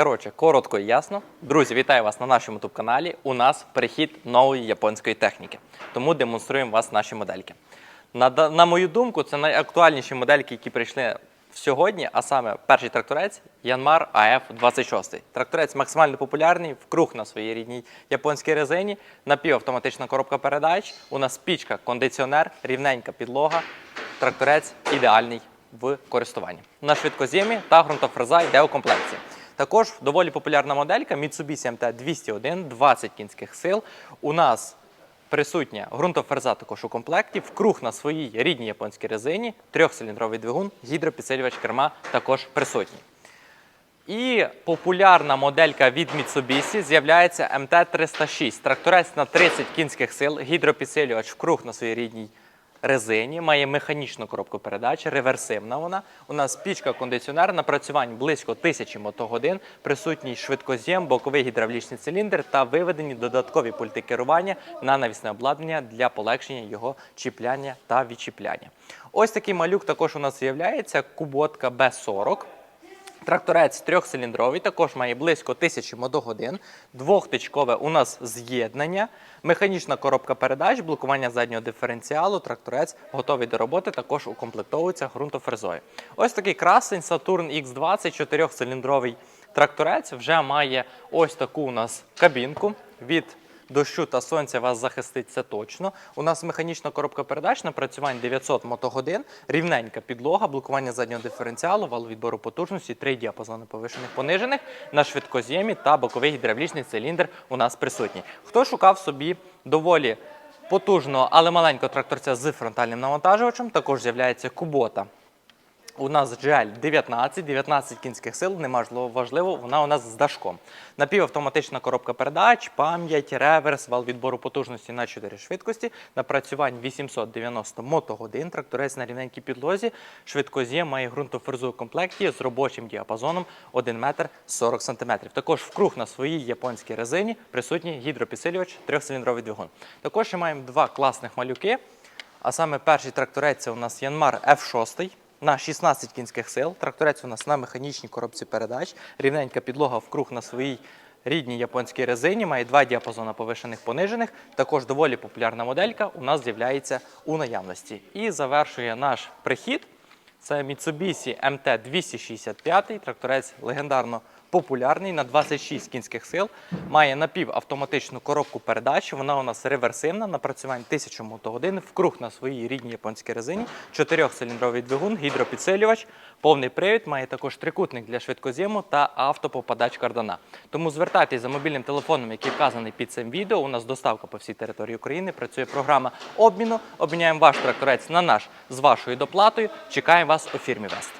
Коротше, коротко і ясно. Друзі, вітаю вас на нашому youtube каналі. У нас перехід нової японської техніки. Тому демонструємо вас наші модельки. На, на мою думку, це найактуальніші модельки, які прийшли сьогодні, а саме перший тракторець Yanmar AF26. Тракторець максимально популярний, вкруг на своїй рідній японській резині, напівавтоматична коробка передач, у нас пічка, кондиціонер, рівненька підлога. Тракторець ідеальний в користуванні. На швидкоземі та ґрунтофреза йде у комплекті. Також доволі популярна моделька Mitsubishi MT-201, 20 кінських сил. У нас присутня ґрунтофреза також у комплекті, вкруг на своїй рідній японській резині, трьохциліндровий двигун, гідропідсилювач керма також присутній. І популярна моделька від Mitsubishi з'являється MT-306. Тракторець на 30 кінських сил, гідропідсилювач вкруг на своїй рідній резині, має механічну коробку передач, реверсивна вона. У нас пічка кондиціонер, напрацювань близько тисячі мотогодин, присутній швидкоз'єм, боковий гідравлічний циліндр та виведені додаткові пульти керування на навісне обладнання для полегшення його чіпляння та відчіпляння. Ось такий малюк також у нас з'являється куботка B40. Тракторець трьохциліндровий, також має близько 1000 мотогодин, двохтичкове у нас з'єднання, механічна коробка передач, блокування заднього диференціалу, тракторець готовий до роботи, також укомплектовується ґрунтофрезою. Ось такий красень Saturn X20 чотирьохциліндровий тракторець. Вже має ось таку у нас кабінку від дощу та сонця вас захистить це точно. У нас механічна коробка передач напрацювань 900 мотогодин, рівненька підлога, блокування заднього диференціалу, вал відбору потужності, три діапазони повишених понижених на швидкоз'ємі та боковий гідравлічний циліндр у нас присутній. Хто шукав собі доволі потужного, але маленького тракторця з фронтальним навантажувачем, також з'являється кубота. У нас GL 19, 19 кінських сил, немажливо важливо, вона у нас з дашком. Напівавтоматична коробка передач, пам'ять, реверс, вал відбору потужності на 4 швидкості, напрацювань 890 мотогодин, тракторець на рівненькій підлозі, швидкоз'єм має ґрунтофрезу у комплекті з робочим діапазоном 1 метр 40 см. Також вкруг на своїй японській резині присутній гідропідсилювач, трьохциліндровий двигун. Також ще маємо два класних малюки. А саме перший тракторець це у нас Yanmar F6 на 16 кінських сил. Тракторець у нас на механічній коробці передач. Рівненька підлога вкруг на своїй рідній японській резині. Має два діапазони повишених понижених. Також доволі популярна моделька у нас з'являється у наявності. І завершує наш прихід. Це Mitsubishi MT-265, тракторець легендарно популярний на 26 кінських сил. Має напівавтоматичну коробку передач. Вона у нас реверсивна, напрацювань 1000 мотогодин, вкруг на своїй рідній японській резині, чотирьохциліндровий двигун, гідропідсилювач, повний привід, має також трикутник для швидкоз'єму та автопопадач кардана. Тому звертайтесь за мобільним телефоном, який вказаний під цим відео. У нас доставка по всій території України. Працює програма обміну. Обміняємо ваш тракторець на наш з вашою доплатою. Чекаємо вас у фірмі Вест.